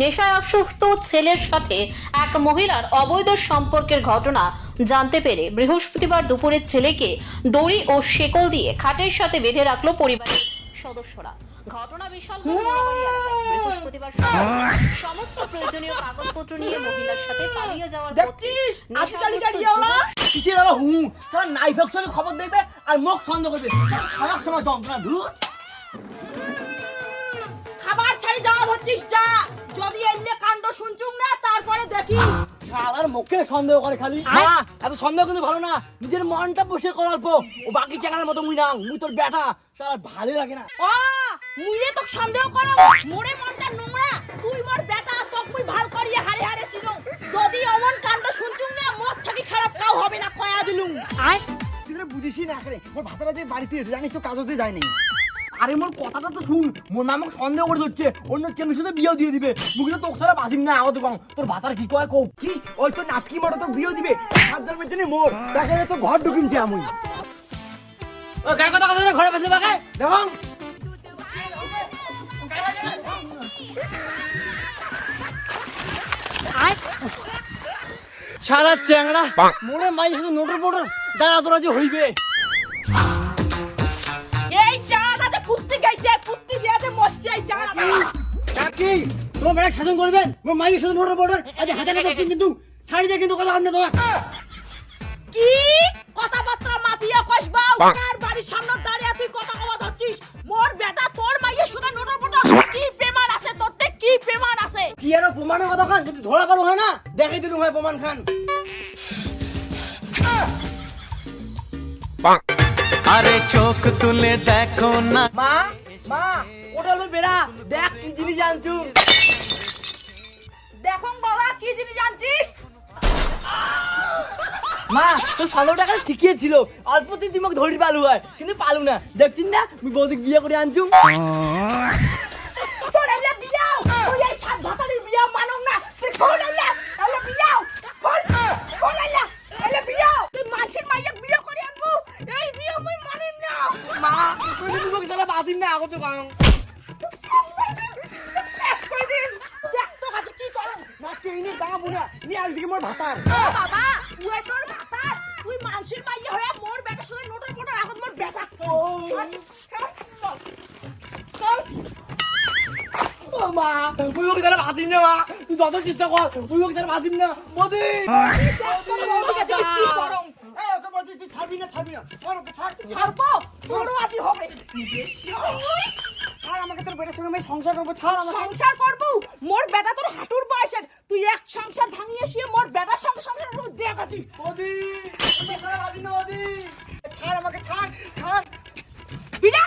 নেশায় অসুস্থ ছেলের সাথে এক মহিলার অবৈধ সম্পর্কের ঘটনা জানতে পেরে বৃহস্পতিবার দুপুরে ছেলেকে দড়ি ও শেকল দিয়ে খাটের সাথে বেঁধে রাখল পরিবারের সদস্যরা। ঘটনা বিশাল বৃহস্পতিবার সমস্ত প্রয়োজনীয় কাগজপত্র নিয়ে মহিলার সাথে পালিয়ে যাওয়ার কিসের সারা খবর দেখবে আর মুখ সন্দেহ করবে। সময় যন্ত্রণা ধুর। ছাড়ি যা যদি এলে কাণ্ড শুনছুম না তারপরে দেখিস। শালার মুখে সন্দেহ করে খালি। না এত সন্দেহ কিন্তু ভালো না। নিজের মনটা বসে করার পর ও বাকি চাকার মতো মুই না মুই তোর বেটা শালা ভালো লাগে না। ও মুইরে তো সন্দেহ করো। মোরে মনটা নোংরা। তুই মোর বেটা তোক মুই ভালো করিয়ে হারে হারে চিনো যদি অমন কাণ্ড শুনছুম না মত থাকি খারাপ কাউ হবে না কয়া দিলুম। আয়। তুই তো বুঝিসই না করে মোর ভাতারা যে বাড়িতে এসে জানিস তো কাজ হতে যায়নি। আরে মোর কথাটা তো শুন মোর মামা সন্দেহ করে হচ্ছে অন্য ছেলের সাথে বিয়ে দিয়ে দিবে। মুখে তো তোর সারা বাসিম না আগত কম। তোর ভাতার কি কয় কৌ কি? ওই তো নাটকি মারা তো বিয়ে দিবে। সাত জন্মের জন্য মোর। তাকে তো ঘর ঢুকিনছে আমি। ও কার কথা কথা ঘরে বসে বাকে দেখো সারা চ্যাংড়া। মোরে মাই শুধু নোটর বোটর দাঁড়া তোরা যে হইবে। কুত্তি গাইছে কুত্তি দিয়াতে মরছে এই চাটা কাকি তোমার বেড়া শাসন করবেন মোর মাই শুধু নোটর বোটর আজ হাতে না করছেন কিন্তু ছাড়ি দিয়ে কিন্তু কথা কান্দে তোমার। কি? কথাবার্তা মাপিয়া কসবাও কার বাড়ির সামনে দাঁড়িয়ে তুই কথা কওয়া ধরছিস? মোর বেটা তোর মাইয়ে শুধু নোটর পটো কি প্রেমান আছে তোরতে কি প্রেমান আছে? কি আর প্রমাণের কথা খান যদি ধরা পারো হয় না দেখাই দিলু হয় প্রমাণ খান। আরে চোখ তুলে দেখো না। মা মা ওটা হলো বেড়া। দেখ কি জিনিস জানছু দেখো বাবা কি জিনিস জানছিস মা তোর সালো টাকা ঠিকই ছিল। অল্প দিন দিমক ধরি পালু হয় কিন্তু পালু না। দেখছিস না আমি বৌদিক বিয়ে করে আনছু। সারা বাদিন না আগতে কাম শেষ করে দিন। তো কাছে কি করো না তুই নি দাঁড়াবো না নি আল দিকে মোর ভাতার। বাবা উয়ে তোর ভাতার। তুই মানসির মাইয়া হয়ে মোর বেটা শুধু নোটর ফোটর এখন মোর বেটা। ও মা তুই ওকে বাদিন না মা। তুই যত চিন্তা কর তুই ওকে বাদিন না বদি। কি করম এই ওকে বলছিস তুই ছাড়বি না ছাড়বি না। ছাড় ওকে ছাড় ছাড়বো। তোরও আজই হবে। আর আমাকে তোর বেটার সঙ্গে আমি সংসার করব ছাড় আমাকে। সংসার করব? মোর বেটা তোর হাঁটুর বয়সের। তুই এক সংসার ভাঙিয়ে শুয়ে মোর বেটার সঙ্গে সংসার করব দেখ আছিস বদি তোকে সারা বাদিন না বদি। ছাড় আমাকে ছাড় ছাড়। বিনা